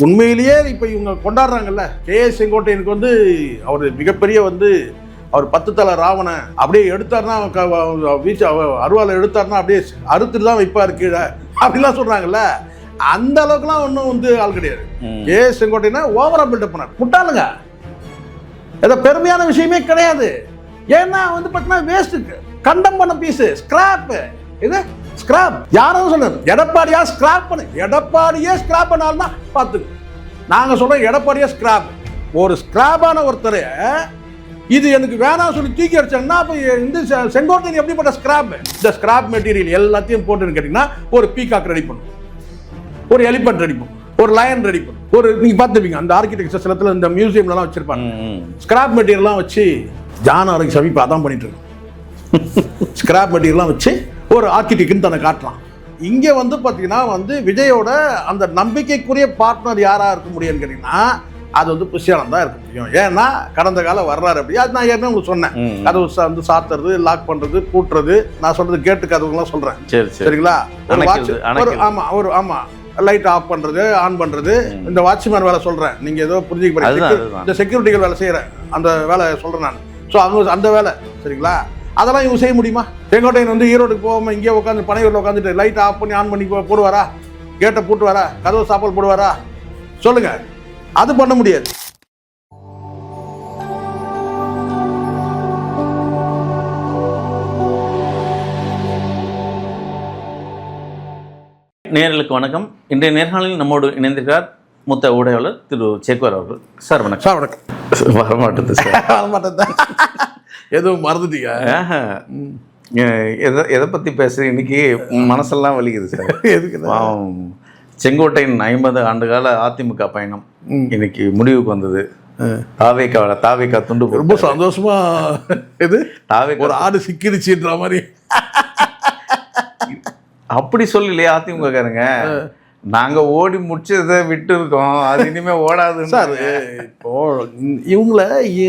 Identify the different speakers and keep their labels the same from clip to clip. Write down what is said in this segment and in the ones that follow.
Speaker 1: உண்மையிலேயே இப்போ இவங்க கொண்டாடுறாங்கல்ல? கே ஏ செங்கோட்டையனுக்கு வந்து அவர் மிகப்பெரிய வந்து அவர் பத்து தலை ராவணன் அப்படியே வ- வீச்சு அருவாளை எடுத்தாருன்னா அப்படியே அறுத்துட்டு தான் வைப்பார் கீழே அப்படிலாம் சொல்றாங்கல்ல? அந்த அளவுக்குலாம் ஒன்றும் வந்து ஆள் கிடையாது. கே ஏ செங்கோட்டையனை ஓவரா பில்டப் பண்ணார். முட்டாளுங்க ஏதோ பெருமையான விஷயமே கிடையாது. ஏன்னா வந்து பார்த்தீங்கன்னா வேஸ்ட் கண்டம் பண்ண பீஸு ஸ்கிராப் இது ஸ்கிராப் யாரும் சொல்லுது எடப்பாடியா ஸ்கிராப் பண்ணு. எடப்பாடியே ஸ்கிராப் பண்ணாலும் பார்த்துக்கு. நாங்கள் சொல்றோம் எடப்பாடியே ஸ்கிராப் ஒரு ஸ்கிராப்பான ஒருத்தர் இது எனக்கு வேணாம் சொல்லி தூக்கி அடிச்சாங்கன்னா அப்போ இந்த செங்கோட்டையன் எப்படிப்பட்ட ஸ்கிராப் இந்த ஸ்கிராப் மெட்டீரியல் எல்லாத்தையும் போட்டுன்னு கேட்டிங்கன்னா ஒரு பீகாக் ரெடி பண்ணும். ஒரு எலிபென்ட் ரெடி பண்ணும். ஒரு லயன் ரெடி பண்ணும். ஒரு நீங்கள் பார்த்துப்பீங்க அந்த ஆர்கிடெக்சர் சிலத்தில் இந்த மியூசியம்லலாம் வச்சிருப்பாங்க. ஸ்கிராப் மெட்டீரியல்லாம் வச்சு ஜான் ஆரோக்கிய சமீபம் அதான் பண்ணிட்டு இருக்கோம் ஸ்கிராப் மெட்டீரியல்லாம் வச்சு ஒரு ஆர்கிடெக்ட்னு தன்னை காட்டலாம் இங்கே வந்து பார்த்தீங்கன்னா வந்து விஜயோட அந்த நம்பிக்கைக்குரிய பார்ட்னர் யாராக இருக்க முடியும்னு கேட்டிங்கன்னா அது வந்து புஷியானம் தான் இருக்க முடியும். ஏன்னா கடந்த காலம் வர்றாரு அப்படி. அது நான் ஏற்கனவே உங்களுக்கு சொன்னேன். கதவு வந்து சாத்துறது லாக் பண்ணுறது பூட்டுறது நான் சொல்றது கேட்டு கதவுலாம் சொல்கிறேன்
Speaker 2: சரி சரி.
Speaker 1: சரிங்களா? ஒரு வாட்ச் ஒரு
Speaker 2: அணைக்கிறது.
Speaker 1: ஆமா ஒரு ஆமா. லைட் ஆஃப் பண்றது ஆன் பண்றது
Speaker 2: ம்.
Speaker 1: இந்த வாட்ச்மேன் வேலை சொல்றேன். நீங்க ஏதோ புரிஞ்சுக்க. இந்த செக்யூரிட்டிகள் வேலை செய்யறேன் அந்த வேலை சொல்றேன் நான். ஸோ அவங்க அந்த வேலை சரிங்களா? அதெல்லாம் இவங்க செய்ய முடியுமா? செங்கோட்டையன் வந்து ஈரோடுக்கு போகாம இங்கே உட்காந்து பனையூரில் உட்காந்துட்டு லைட் ஆஃப் பண்ணி ஆன் பண்ணி போடுவாரா? கேட்டை பூட்டு வரா கதவு சாப்பாடு போடுவாரா? சொல்லுங்க. அது பண்ண முடியாது.
Speaker 2: நேர்களுக்கு வணக்கம். இன்றைய நேர்காணலில் நம்மோடு இணைந்திருக்கிறார் மூத்த ஊடகவாளர் திரு சேக்குவர் அவர்கள். சார் வணக்கம்.
Speaker 1: சார் வணக்கம்.
Speaker 2: வரமாட்டது சார்.
Speaker 1: மாட்டேன் எதுவும் மறந்துட்டீங்க?
Speaker 2: எதை எதை பற்றி பேசுகிறேன் இன்னைக்கு மனசெல்லாம் வலிக்குது சார்.
Speaker 1: எதுக்கு.
Speaker 2: செங்கோட்டையின் ஐம்பது ஆண்டுகால அதிமுக பயணம். இன்னைக்கு முடிவுக்கு வந்தது. தாவேக்கா தாவேக்கா துண்டு
Speaker 1: ரொம்ப சந்தோஷமா இது?
Speaker 2: தாவேக்கா
Speaker 1: ஒரு ஆடு சிக்கிடுச்சுன்ற மாதிரி.
Speaker 2: அப்படி சொல்லலையே அதிமுக காரங்க நாங்க ஓடி முடிச்சதை விட்டு இருக்கோம் அது இனிமே ஓடாதுன்னு
Speaker 1: சார் இப்போ இவங்கள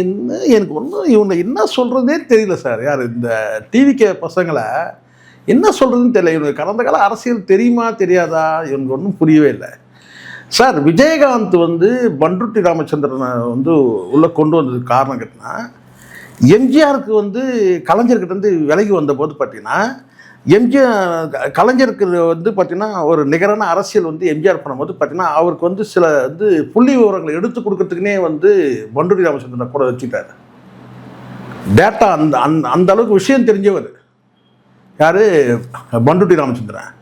Speaker 1: என்ன எனக்கு ஒன்றும் இவங்க என்ன சொல்றதே தெரியல சார். யார் இந்த டிவிக்கு பசங்களை என்ன சொல்றதுன்னு தெரியல. இவங்க கடந்த கால அரசியல் தெரியுமா தெரியாதா? இவனுக்கு ஒன்றும் புரியவே இல்லை. சார் விஜயகாந்த் வந்து பண்ருட்டி ராமச்சந்திரனை வந்து உள்ளே கொண்டு வந்ததுக்கு காரணம் கேட்டினா எம்ஜிஆருக்கு வந்து கலைஞர்கிட்ட இருந்து விலகி வந்தபோது பார்த்தீங்கன்னா எம்ஜிஆர் கலைஞருக்கு வந்து பார்த்திங்கன்னா ஒரு நிகரான அரசியல் வந்து எம்ஜிஆர் பண்ணும்போது பார்த்திங்கன்னா அவருக்கு வந்து சில வந்து புள்ளி விவரங்களை எடுத்து கொடுக்கறதுக்குனே வந்து பண்டூரி ராமச்சந்திரனை கூட வச்சுட்டார் டேட்டா அந்த அந்த அந்த அளவுக்கு விஷயம் தெரிஞ்சவர். யார்? பண்டூட்டி ராமச்சந்திரன்.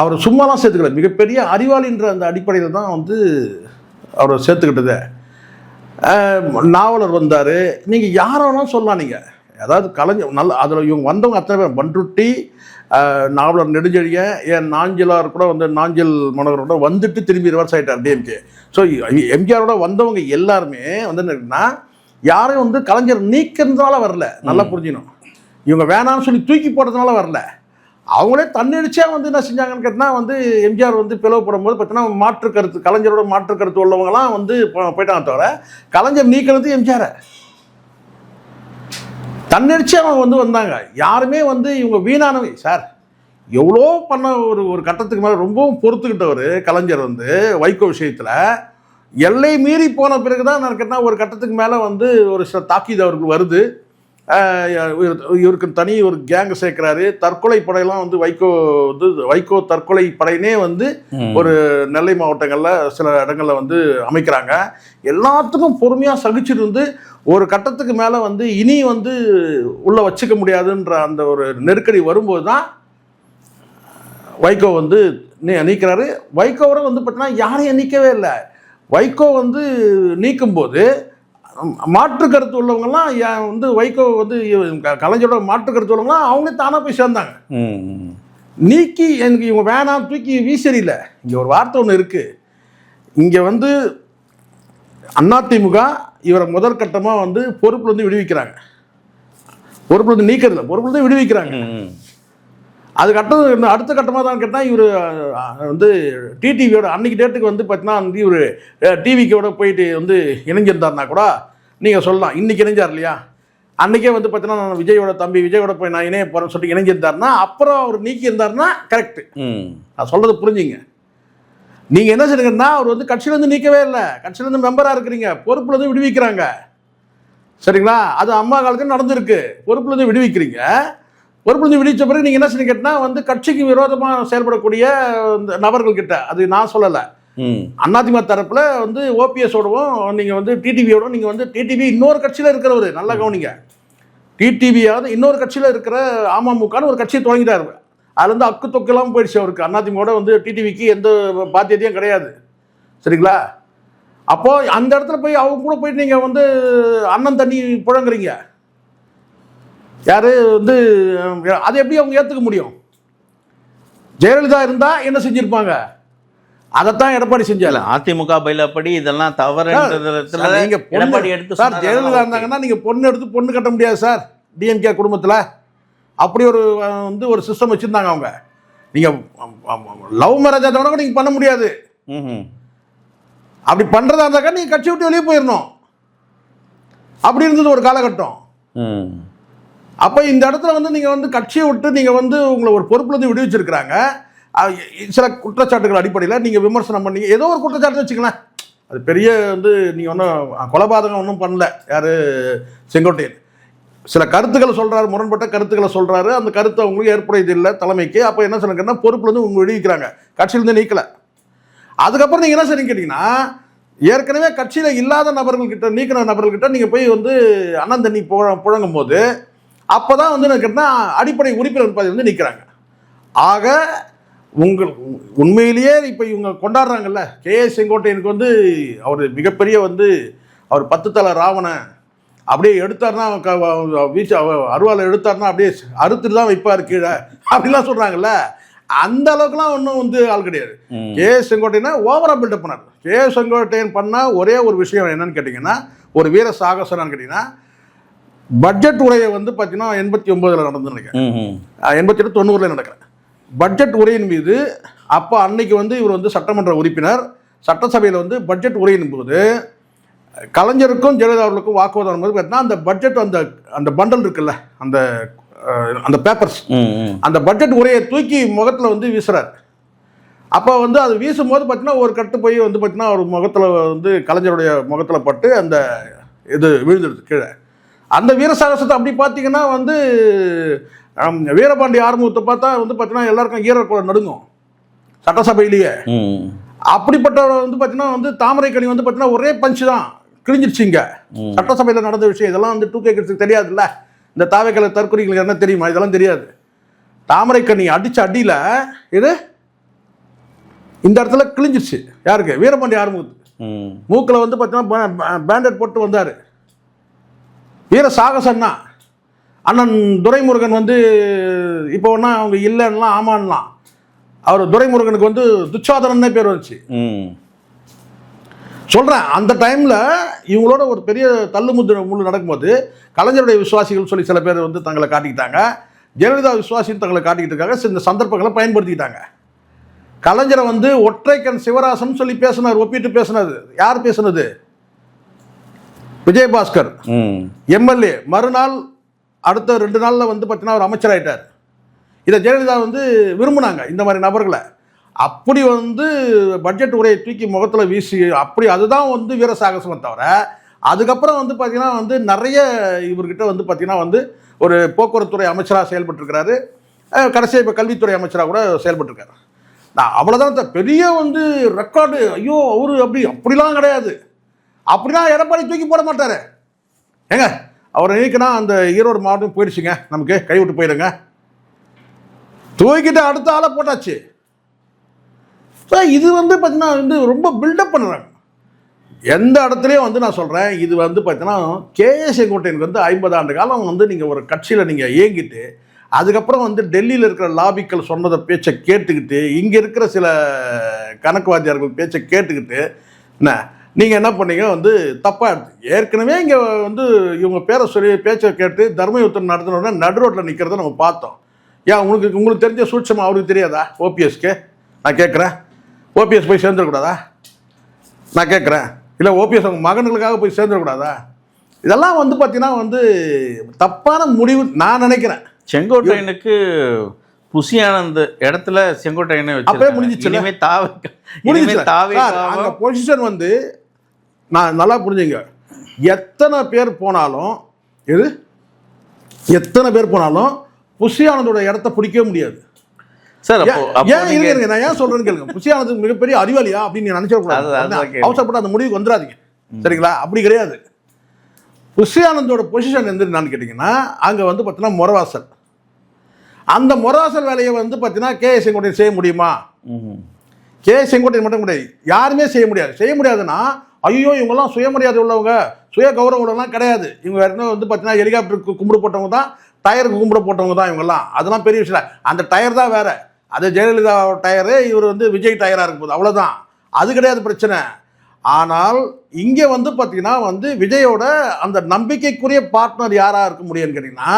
Speaker 1: அவர் சும்மாலாம் சேர்த்துக்கல. மிகப்பெரிய அறிவாளின்ற அந்த அடிப்படையில் தான் வந்து அவரை சேர்த்துக்கிட்டது. நாவலர் வந்தார். நீங்கள் யாரை வேணாலும் சொல்லலாம் நீங்கள் அதாவது கலைஞர் நல்ல அதில் இவங்க வந்தவங்க அத்தனை பேர். பண்ருட்டி நாவலர் நெடுஞ்செழியன் ஏன் நாஞ்சிலார் கூட வந்து நாஞ்சில் மனோகரோட வந்துட்டு திரும்பி ரிவர்ஸ் ஆகிட்டார் டிஎம்கே ஸோ எம்ஜிஆரோட வந்தவங்க எல்லாருமே வந்து என்னன்னா யாரையும் வந்து கலைஞர் நீக்கிறதுனால வரல. நல்லா புரிஞ்சுக்கணும். இவங்க வேணாம்னு சொல்லி தூக்கி போடுறதுனால வரல. அவங்களே தன்னெடிச்சா வந்து என்ன செஞ்சாங்கன்னு கேட்டால் வந்து எம்ஜிஆர் வந்து பிளவுப்படும் போது பார்த்தீங்கன்னா மாற்று கருத்து கலைஞரோட மாற்று கருத்து உள்ளவங்கலாம் வந்து போயிட்டாங்க தவிர கலைஞர் நீக்கிறது எம்ஜிஆரை தன்னெடிச்சு அவங்க வந்து வந்தாங்க. யாருமே வந்து இவங்க வீணானவை. சார் எவ்வளோ பண்ண ஒரு ஒரு கட்டத்துக்கு மேலே ரொம்பவும் பொறுத்துக்கிட்டவர் கலைஞர் வந்து வைகோ விஷயத்தில். எல்லை மீறி போன பிறகு தான் நான் கேட்டால் ஒரு கட்டத்துக்கு மேலே வந்து ஒரு சில தாக்கீது அவருக்கு வருது. இவருக்கு தனி ஒரு கேங் சேர்க்குறாரு. தற்கொலை படையெல்லாம் வந்து வைகோ வந்து வைகோ தற்கொலை படையினே வந்து. ஒரு நெல்லை மாவட்டங்களில் சில இடங்களில் வந்து அமைக்கிறாங்க. எல்லாத்துக்கும் பொறுமையாக சகிச்சுட்டு இருந்து ஒரு கட்டத்துக்கு மேலே வந்து இனி வந்து உள்ளே வச்சுக்க முடியாதுன்ற அந்த ஒரு நெருக்கடி வரும்போது தான் வைகோ வந்து நீக்கிறாரு. வைகோவோட வந்து பார்த்தீங்கன்னா யாரையும் நீக்கவே இல்லை. வைகோ வந்து நீக்கும்போது மாற்று கருத்து உள்ளவங்கலாம் வந்து வைகோ வந்து கலைஞரோட மாற்று கருத்து உள்ளவங்கலாம் அவங்க தானாக போய் சேர்ந்தாங்க. நீக்கி எனக்கு இவங்க வேணாம் தூக்கி வீசறியில. இங்கே ஒரு வார்த்தை ஒன்று இருக்கு. இங்கே வந்து அதிமுக இவரை முதற்கட்டமாக வந்து பொறுப்புல இருந்து விடுவிக்கிறாங்க. பொறுப்புல இருந்து நீக்கிறதுல பொறுப்புல இருந்து விடுவிக்கிறாங்க.
Speaker 2: ம், ம்.
Speaker 1: அது கட்டம் இந்த அடுத்த கட்டமாக தான் கேட்டால் இவர் வந்து டிடிவியோட அன்னைக்கு டேட்டுக்கு வந்து பார்த்தீங்கன்னா வந்து இவர் டிவிக்கோட போயிட்டு வந்து இணைஞ்சிருந்தாருனா கூட நீங்கள் சொல்லலாம் இன்னைக்கு இணைஞ்சார் இல்லையா? அன்னைக்கே வந்து பார்த்தீங்கன்னா நான் விஜயோட தம்பி விஜயோட போய் நான் இணைய போகிறேன்னு சொல்லிட்டு இணைஞ்சிருந்தாருன்னா அப்புறம் அவர் நீக்கி இருந்தாருன்னா கரெக்டு. நான் சொல்கிறது புரிஞ்சுங்க. நீங்கள் என்ன செய்யுங்கன்னா அவர் வந்து கட்சியிலேருந்து நீக்கவே இல்லை. கட்சியிலேருந்து மெம்பராக இருக்கிறீங்க. பொறுப்புலேருந்து விடுவிக்கிறாங்க. சரிங்களா? அது அம்மா காலத்தில் நடந்திருக்கு. பொறுப்புலேருந்து விடுவிக்கிறீங்க. பொறுப்புலேருந்து விடுவிச்ச பிறகு நீங்கள் என்ன கேட்டால் வந்து கட்சிக்கு விரோதமாக செயல்படக்கூடிய நபர்கள் கிட்ட அது நான் சொல்லலை. அதிமுக தரப்புல வந்து ஓபிஎஸோடவும் நீங்கள் வந்து டிடிவியோடவும் நீங்கள் வந்து டிடிவி இன்னொரு கட்சியில் இருக்கிறவர் நல்லா கவனிங்க. டிடிவியாவது இன்னொரு கட்சியில் இருக்கிற அமமுகன்னு ஒரு கட்சியை தொடங்கிட்டாரு. அதுல இருந்து அக்கு தொக்கெல்லாம் போயிடுச்சு அவருக்கு. அதிமுக வந்து டிடிவிக்கு எந்த பாத்தியத்தையும் கிடையாது. சரிங்களா? அப்போ அந்த இடத்துல போய் அவங்க கூட போயிட்டு நீங்கள் வந்து அண்ணன் தண்ணி புழங்குறீங்க. யாரு வந்து அதை எப்படி அவங்க ஏற்றுக்க முடியும்? ஜெயலலிதா இருந்தால் என்ன செஞ்சிருப்பாங்க? அதைத்தான் எடப்பாடி செஞ்சால
Speaker 2: அதிமுக பயிலப்படி இதெல்லாம்
Speaker 1: சார், நீங்க பொண்ணு-
Speaker 2: எடப்பாடி எடுத்து
Speaker 1: சார் ஜெயலலிதா இருந்தாங்கன்னா நீங்க பொண்ணு எடுத்து பொண்ணு கட்ட முடியாது சார். டிஎம்கே குடும்பத்துல. அப்படி ஒரு வந்து ஒரு சிஸ்டம் வச்சிருந்தாங்க அவங்க. நீங்க லவ் மேரேஜ் கூட நீங்க பண்ண முடியாது. அப்படி பண்றதா இருந்தாக்கா நீங்க கட்சி விட்டு வெளியே போயிடணும் அப்படி இருந்தது ஒரு காலகட்டம்.
Speaker 2: ம்.
Speaker 1: அப்போ இந்த இடத்துல வந்து நீங்கள் வந்து கட்சியை விட்டு நீங்கள் வந்து உங்களை ஒரு பொறுப்புலேருந்து விடுவிச்சிருக்கிறாங்க. சில குற்றச்சாட்டுகள் அடிப்படையில் நீங்கள் விமர்சனம் பண்ணி ஏதோ ஒரு குற்றச்சாட்டு வச்சுக்கலாம் அது பெரிய வந்து நீங்கள் ஒன்றும் கொலபாதகம் ஒன்றும் பண்ணல. யார்? செங்கோட்டையன். சில கருத்துக்களை சொல்கிறாரு முரண்பட்ட கருத்துக்களை சொல்கிறாரு அந்த கருத்து அவங்களுக்கு ஏற்புடையது இல்லை தலைமைக்கு. அப்போ என்ன சொல்லுங்கன்னா பொறுப்புலேருந்து உங்களை விடுவிக்கிறாங்க. கட்சியிலேருந்து நீக்கலை. அதுக்கப்புறம் நீங்கள் என்ன செய்றீங்க கேட்டிங்கன்னா ஏற்கனவே கட்சியில் இல்லாத நபர்கள்கிட்ட நீக்கின நபர்கள்கிட்ட நீங்கள் போய் வந்து அண்ணன் தண்ணி புழ புழங்கும் போது அப்போ தான் வந்து என்ன கேட்டால் அடிப்படை உறுப்பினர் பதவி வந்து நிற்கிறாங்க ஆக உங்கள் உண்மையிலேயே இப்போ இவங்க கொண்டாடுறாங்கல்ல கே ஏ செங்கோட்டையனுக்கு வந்து அவர் மிகப்பெரிய வந்து அவர் பத்து தலை ராவணன் அப்படியே எடுத்தார்னா க- வீச்சு அருவாளை எடுத்தார்னா அப்படியே அறுத்துட்டு தான் வைப்பார் கீழே அப்படிலாம் சொல்கிறாங்கல்ல அந்த அளவுக்குலாம் ஒன்றும் வந்து ஆள் கிடையாது. கே செங்கோட்டையனை ஓவரா பில்டப் பண்ணார். கே செங்கோட்டையன் பண்ண ஒரே ஒரு விஷயம் என்னன்னு கேட்டிங்கன்னா ஒரு வீர சாகசனான்னு கேட்டிங்கன்னா பட்ஜெட் உரையை வந்து பார்த்தீங்கன்னா எண்பத்தி ஒம்போதில் நடந்து நினைக்கிறேன். எண்பத்தி எட்டு தொண்ணூறில் நடக்கிறேன். பட்ஜெட் உரையின் மீது அப்போ அன்னைக்கு வந்து இவர் வந்து சட்டமன்ற உறுப்பினர். சட்டசபையில் வந்து பட்ஜெட் உரையின் போது கலைஞருக்கும் ஜெயலலிதா அவர்களுக்கும் வாக்குவாதம் போது பார்த்தீங்கன்னா அந்த பட்ஜெட் அந்த அந்த பண்டல் இருக்குல்ல அந்த அந்த பேப்பர்ஸ். அந்த பட்ஜெட் உரையை தூக்கி முகத்தில் வந்து வீசுறார். அப்போ வந்து அது வீசும்போது பார்த்தீங்கன்னா ஒரு கட்டு போய் வந்து பார்த்தீங்கன்னா அவர் முகத்தில் வந்து கலைஞருடைய முகத்தில் பட்டு அந்த இது விழுந்துடுது கீழே. அந்த வீரசாகசத்தை அப்படி பார்த்தீங்கன்னா வந்து வீரபாண்டி ஆறுமுகத்தை பார்த்தா வந்து பார்த்தீங்கன்னா எல்லாருக்கும் ஈரக்குள்ள நடுங்கும். சட்டசபையிலேயே.
Speaker 2: ம்.
Speaker 1: அப்படிப்பட்டவர் வந்து பார்த்தீங்கன்னா வந்து தாமரைக்கணி வந்து பார்த்தீங்கன்னா ஒரே பஞ்சு தான் கிழிஞ்சிருச்சுங்க
Speaker 2: ம்.
Speaker 1: சட்டசபையில் நடந்த விஷயம். இதெல்லாம் வந்து டூ கேட்கறதுக்கு தெரியாதுல்ல. இந்த தாவைக்கலை தற்கொலைகளுக்கு என்ன தெரியுமா? இதெல்லாம் தெரியாது. தாமரைக்கண்ணி அடிச்ச அடியில் இது இந்த இடத்துல கிழிஞ்சிருச்சு. யாருக்கு? வீரபாண்டி ஆறுமுகத்துக்கு.
Speaker 2: ம்.
Speaker 1: மூக்கில் வந்து பார்த்தீங்கன்னா பேண்டட் போட்டு வந்தார். வீர சாகசன்னா அண்ணன் துரைமுருகன் வந்து இப்போ ஒன்றா அவங்க இல்லைன்னலாம் ஆமான்லாம் அவர் துரைமுருகனுக்கு வந்து துச்சாதனன்னே பேர் வந்துச்சு.
Speaker 2: ம்.
Speaker 1: சொல்கிறேன் அந்த டைமில் இவங்களோட ஒரு பெரிய தள்ளுமுத்து முள்ளு நடக்கும்போது கலைஞருடைய விசுவாசிகள் சொல்லி சில பேர் வந்து தங்களை காட்டிக்கிட்டாங்க. ஜெயலலிதா விசுவாசின்னு தங்களை காட்டிக்கிட்டு இருக்காங்க. இந்த சந்தர்ப்பங்களை பயன்படுத்திக்கிட்டாங்க. கலைஞரை வந்து ஒற்றைக்கண் சிவராசன் சொல்லி பேசினார் ஒப்பிட்டு பேசினது யார் பேசுனது? விஜயபாஸ்கர். எம்எல்ஏ மறுநாள் அடுத்த ரெண்டு நாளில் வந்து பார்த்தீங்கன்னா அவர் அமைச்சராயிட்டார் இதை ஜெயலலிதா வந்து விரும்புனாங்க இந்த மாதிரி நபர்களை. அப்படி வந்து பட்ஜெட் உரையை தூக்கி முகத்தில் வீசி அப்படி அதுதான் வந்து வீர சாகசமே தவிர அதுக்கப்புறம் வந்து பார்த்தீங்கன்னா வந்து நிறைய இவர்கிட்ட வந்து பார்த்தீங்கன்னா வந்து ஒரு போக்குவரத்துறை அமைச்சராக செயல்பட்டுருக்கிறாரு. கடைசியாக இப்போ கல்வித்துறை அமைச்சராக கூட செயல்பட்டுருக்காரு. நான் அவ்வளோதான் பெரிய வந்து ரெக்கார்டு ஐயோ அவரு அப்படி அப்படிலாம் கிடையாது. அப்படிலாம் எடப்பாடி தூக்கி போட மாட்டாரு. ஏங்க அவரை நீக்கினா அந்த ஈரோடு மாவட்டம் போயிடுச்சுங்க. நமக்கு கைவிட்டு போயிடுங்க. தூக்கிட்டு அடுத்த ஆளை போட்டாச்சு. ஸோ இது வந்து பார்த்தீங்கன்னா வந்து ரொம்ப பில்டப் பண்ணுறாங்க எந்த இடத்துலையும் வந்து நான் சொல்கிறேன் இது வந்து பார்த்தீங்கன்னா கேஎஸ் செங்கோட்டையனுக்கு வந்து ஐம்பது ஆண்டு காலம் வந்து நீங்கள் ஒரு கட்சியில் நீங்கள் இயங்கிட்டு அதுக்கப்புறம் வந்து டெல்லியில் இருக்கிற லாபிக்கள் சொன்னதை பேச்சை கேட்டுக்கிட்டு இங்கே இருக்கிற சில கணக்குவாதியார்கள் பேச்சை கேட்டுக்கிட்டு என்ன நீங்கள் என்ன பண்ணீங்க? வந்து தப்பாக எடுத்து ஏற்கனவே இங்கே வந்து இவங்க பேரை சொல்லி பேச்சை கேட்டு தர்மயுத்தம் நடத்தினோடனே நடு ரோட்டில் நிற்கிறத நம்ம பார்த்தோம். ஏன் உங்களுக்கு உங்களுக்கு தெரிஞ்ச சூட்சமாக அவருக்கு தெரியாதா? ஓபிஎஸ்க்கு? நான் கேட்குறேன். ஓபிஎஸ் போய் சேர்ந்துடக்கூடாதா? நான் கேட்குறேன். இல்லை ஓபிஎஸ் அவங்க மகன்களுக்காக போய் சேர்ந்துடக்கூடாதா? இதெல்லாம் வந்து பார்த்தீங்கன்னா வந்து தப்பான முடிவு நான் நினைக்கிறேன்.
Speaker 2: செங்கோட்டையனுக்கு புசி ஆனந்த் இடத்துல செங்கோட்டையனை வச்சிருக்காங்க.
Speaker 1: முடிஞ்சிச்சுல்ல?
Speaker 2: இனிமே தாவே
Speaker 1: முடிஞ்சிச்சு
Speaker 2: தாவே
Speaker 1: அங்க பொசிஷன் வந்து நான் நல்லா புரிஞ்சுங்க. எத்தனை பேர் போனாலும் எது? எத்தனை பேர் போனாலும் புஷியானந்தோட இடத்த பிடிக்கவே முடியாது.
Speaker 2: சார்
Speaker 1: ஏன் இருங்க, நான் ஏன் சொல்றேன்னு கேளுங்க. புஷியானது மிகப்பெரிய அறிவாளியா அப்படின்னு நீங்க நினைச்சிட
Speaker 2: அது- அதுதான்
Speaker 1: கூடாது
Speaker 2: கேள்வி.
Speaker 1: அவசரப்பட்டு அந்த முடிவுக்கு வந்துடாதீங்க. சரிங்களா? அப்படி கிடையாது. புஷியானந்தோட பொசிஷன் எந்த என்னன்னு கேட்டிங்கன்னா அங்கே வந்து பார்த்தீங்கன்னா முறவாசல். அந்த முறவாசல் வேலையை வந்து பார்த்தீங்கன்னா கே செங்கோட்டையன் செய்ய முடியுமா. கே செங்கோட்டையன் மட்டும் கிடையாது. யாருமே செய்ய முடியாது. செய்ய முடியாதுன்னா ஐயோ இவங்கெல்லாம் சுயமரியாதை உள்ளவங்க சுய கௌரவம் உள்ளவங்கலாம் கிடையாது. இவங்க என்ன வந்து பார்த்தீங்கன்னா ஹெலிகாப்டருக்கு கும்பிடு போட்டவங்க தான் டயருக்கு கும்பிடு போட்டவங்க தான் இவங்கெல்லாம். அதெல்லாம் பெரிய விஷயம். அந்த டயர் தான் வேற. அது ஜெயலலிதா டயரு இவர் வந்து விஜய் டயராக இருக்கும் போது அவ்வளோதான் அது கிடையாது பிரச்சனை. ஆனால் இங்கே வந்து பார்த்தீங்கன்னா வந்து விஜயோட அந்த நம்பிக்கைக்குரிய பார்ட்னர் யாராக இருக்க முடியும்னு கேட்டிங்கன்னா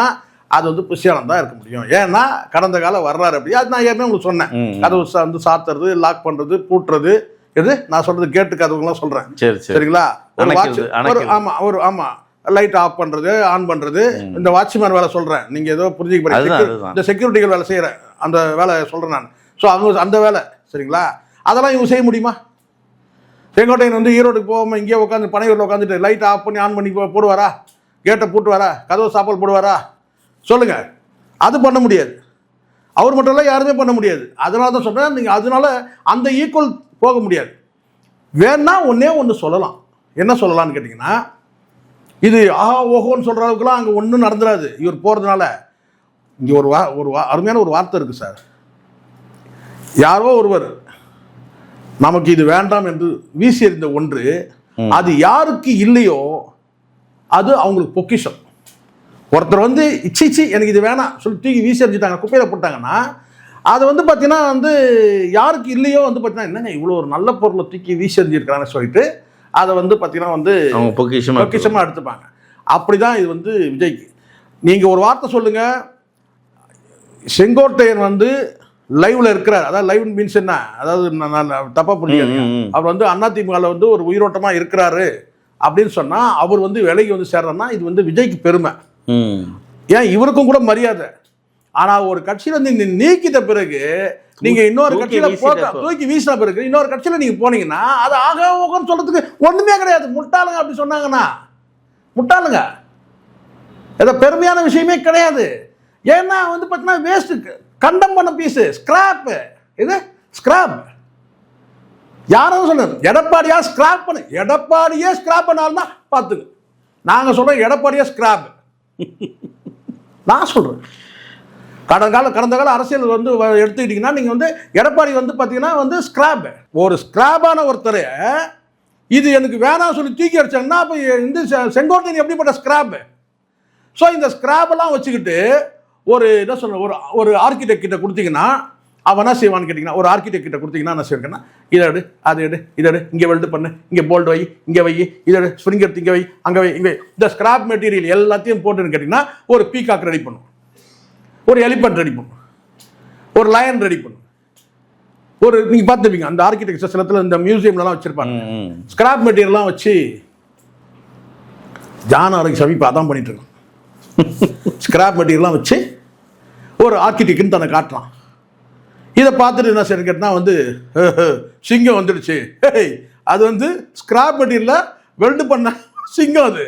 Speaker 1: அது வந்து புஷியானந்த் தான் இருக்க முடியும். ஏன்னா கடந்த கால வரலாறு அப்படி. அது நான் ஏற்கனவே உங்களுக்கு சொன்னேன். கதவு வந்து சாத்துறது லாக் பண்றது பூட்டுறது இது நான் சொல்றது கேட்டு கதவுங்களாம் சொல்றேன்.
Speaker 2: சரி சரி.
Speaker 1: சரிங்களா? ஒரு வாட்ச் ஒரு
Speaker 2: அணைக்கிறது.
Speaker 1: ஆமா ஒரு ஆமா. லைட் ஆஃப் பண்றது ஆன் பண்றது. இந்த வாட்ச்மேன் வேலை சொல்றேன். நீங்க ஏதோ புரிஞ்சுக்க. இந்த செக்யூரிட்டிகள் வேலை செய்யறேன் அந்த வேலை சொல்றேன் நான். ஸோ அவங்க அந்த வேலை. சரிங்களா? அதெல்லாம் இவங்க செய்ய முடியுமா? செங்கோட்டையன் வந்து ஈரோடுக்கு போகாம இங்கே உட்காந்து பனையூரில் உட்காந்துட்டு லைட் ஆஃப் பண்ணி ஆன் பண்ணி போடுவாரா? கேட்டை பூட்டுவாரா? கதவு சாப்பாடு போடுவாரா? சொல்லுங்க. அது பண்ண முடியாது. அவர் மட்டும் இல்லை யாருமே பண்ண முடியாது. அதனால தான் சொல்கிறேன் நீங்கள் அதனால அந்த ஈக்குவல் போக முடியாது. வேணா ஒன்றே ஒன்று சொல்லலாம். என்ன சொல்லலாம்னு கேட்டிங்கன்னா இது ஆஹா ஓஹோன்னு சொல்கிற அளவுக்குலாம் அங்கே ஒன்றும் நடந்துடாது இவர் போகிறதுனால இங்கே ஒரு வா ஒரு வா அருமையான ஒரு வார்த்தை இருக்குது சார். யாரோ ஒருவர் நமக்கு இது வேண்டாம் என்று வீசி எறிந்த ஒன்று அது யாருக்கு இல்லையோ அது அவங்களுக்கு பொக்கிஷம். ஒருத்தர் வந்து இச்சிச்சி எனக்கு இது வேணாம் சொல்லி தூக்கி வீசி எறிஞ்சிட்டாங்க குப்பையில் போட்டாங்கன்னா அது வந்து பார்த்தீங்கன்னா வந்து யாருக்கு இல்லையோ வந்து பார்த்தீங்கன்னா என்னங்க இவ்வளோ ஒரு நல்ல பொருளை தூக்கி வீசி எறிஞ்சிருக்கிறான்னு சொல்லிட்டு அதை வந்து பார்த்தீங்கன்னா வந்து
Speaker 2: அவங்க பொக்கிஷமா
Speaker 1: பொக்கிஷமாக எடுத்துப்பாங்க. அப்படிதான் இது வந்து விஜய்க்கு. நீங்கள் ஒரு வார்த்தை சொல்லுங்க. செங்கோட்டையன் வந்து லைவ்ல இருக்கிறார். அதாவது லைவ் மீன்ஸ் என்ன? அதாவது நான் தப்பா புரியாது. அவர் வந்து அதிமுகவில் வந்து ஒரு உயிரோட்டமா இருக்கிறாரு. அப்படின்னு சொன்னா அவர் வந்து விலைக்கு வந்து சேர்றன்னா இது வந்து விஜய்க்கு பெருமை. ஏன் இவருக்கும் கூட மரியாதை? ஆனா ஒரு கட்சியில இருந்து நீ நீக்கிட்ட பிறகு நீங்க இன்னொரு கட்சியில
Speaker 2: வீசிட்டப்போ.
Speaker 1: தூக்கி வீசின பிறகு இன்னொரு கட்சியில நீங்க போனீங்கன்னா அது ஆக ஓகன்னு சொல்றதுக்கு ஒண்ணுமே கிடையாது. முட்டாளுங்க அப்படி சொன்னாங்கன்னா. முட்டாளுங்க. ஏதோ பெருமையான விஷயமே கிடையாது. ஏன்னா வந்து பார்த்தீங்கன்னா வேஸ்ட் கண்டம் பண்ண பீஸு ஸ்கிராப்பு இது ஸ்கிராப் யாரும் சொல்லுங்க எடப்பாடியா ஸ்கிராப் பண்ணு. எடப்பாடியே ஸ்கிராப் பண்ணாலும் பார்த்துங்க நாங்கள் சொல்கிறோம் எடப்பாடியே ஸ்கிராப் நான் சொல்கிறேன் கடந்த கால கடந்த கால அரசியல் வந்து வ- எடுத்துக்கிட்டிங்கன்னா நீங்கள் வந்து எடப்பாடி வந்து பார்த்தீங்கன்னா வந்து ஸ்கிராப் ஒரு ஸ்க்ராப்பான ஒருத்தர் இது எனக்கு வேணாம் சொல்லி தூக்கி அடிச்சாங்கன்னா அப்போ இந்த செ- செங்கோட்டையன் எப்படிப்பட்ட ஸ்க்ராப்பு ஸோ இந்த ஸ்கிராப்பெல்லாம் வச்சுக்கிட்டு ஒரு என்ன சொல்ற ஒரு ஒரு ஆர்கிடெக்ட் கிட்ட கொடுத்தீங்கன்னா அவன் செய்வான்னு கேட்டிங்கன்னா ஒரு ஆர்கிடெக்ட் கிட்ட கொடுத்தீங்கன்னா என்ன செய்வாங்கன்னா இதை எடு அதை எடு இதை எடு இங்கே வெல்டு பண்ணு இங்கே போல்டு வை இங்கே வை இதை எடு ஸ்ப்ரிங் எடுத்து இங்கே வை அங்கே வை இங்கே. இந்த ஸ்கிராப் மெட்டீரியல் எல்லாத்தையும் போட்டுன்னு கேட்டிங்கன்னா ஒரு பீகாக் ரெடி பண்ணும். ஒரு எலிபென்ட் ரெடி பண்ணும். ஒரு லயன் ரெடி பண்ணும். ஒரு நீங்கள் பார்த்துப்பீங்க அந்த ஆர்கிடெக்சர் சிலத்தில் இந்த மியூசியம்லலாம் வச்சுருப்பாங்க. ஸ்கிராப் மெட்டீரியல்லாம் வச்சு ஜான் ஆரோக்கிய சமீபம் அதான் பண்ணிட்டு இருக்கோம் ஸ்கிராப் மெட்டீரியல்லாம் வச்சு ஒரு ஆர்கிடெக்ட்னு தன்னை காட்டுறான். இதை பார்த்துட்டு என்ன சரி கேட்டா வந்து சிங்கம் வந்துடுச்சு. அது வந்து ஸ்கிராப் மெட்டீரியலில் வெல்டு பண்ண சிங்கம் அது.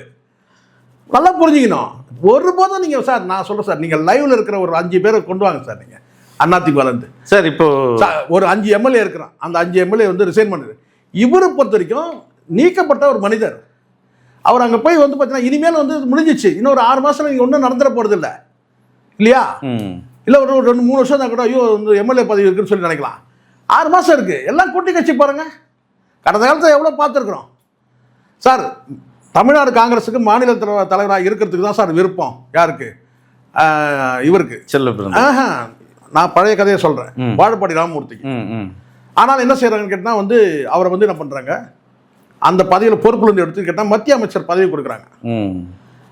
Speaker 1: நல்லா புரிஞ்சுக்கணும். ஒருபோதும் நீங்கள் சார் நான் சொல்கிறேன் சார் நீங்கள் லைவ்ல இருக்கிற ஒரு அஞ்சு பேரை கொண்டு வாங்க சார் நீங்கள் அதிமுகலேருந்து
Speaker 2: சார் இப்போ
Speaker 1: ஒரு அஞ்சு எம்எல்ஏ இருக்கிறான். அந்த அஞ்சு எம்எல்ஏ வந்து ரிசைன் பண்ணுது இவரை பொறுத்த வரைக்கும் நீக்கப்பட்ட ஒரு மனிதர். அவர் அங்கே போய் வந்து பார்த்தீங்கன்னா இனிமேல் வந்து முடிஞ்சிச்சு. இன்னும் ஒரு ஆறு மாதம் நீங்கள் ஒன்றும் நடந்துட போகிறது இல்லை இல்லையா?
Speaker 2: ம்.
Speaker 1: இல்லை ஒரு ரெண்டு மூணு வருஷம் தான் கூட ஐயோ வந்து எம்எல்ஏ பதவி இருக்குன்னு சொல்லி நினைக்கலாம். ஆறு மாதம் இருக்குது எல்லாம் கூட்டி கட்சி பாருங்க. கடந்த காலத்தில் எவ்வளோ பார்த்துருக்குறோம். சார் தமிழ்நாடு காங்கிரஸுக்கு மாநில தலைவர் தலைவராக இருக்கிறதுக்கு தான் சார் விருப்பம். யாருக்கு? இவருக்கு.
Speaker 2: செல்ல
Speaker 1: நான் பழைய கதையை சொல்கிறேன். வாழப்பாடி ராமமூர்த்திக்கு.
Speaker 2: ம்
Speaker 1: ஆனால் என்ன செய்கிறாங்கன்னு கேட்டால் வந்து அவரை வந்து என்ன பண்ணுறாங்க அந்த பதவியில் பொறுப்புலேருந்து எடுத்து கேட்டால் மத்திய அமைச்சர் பதவி கொடுக்குறாங்க.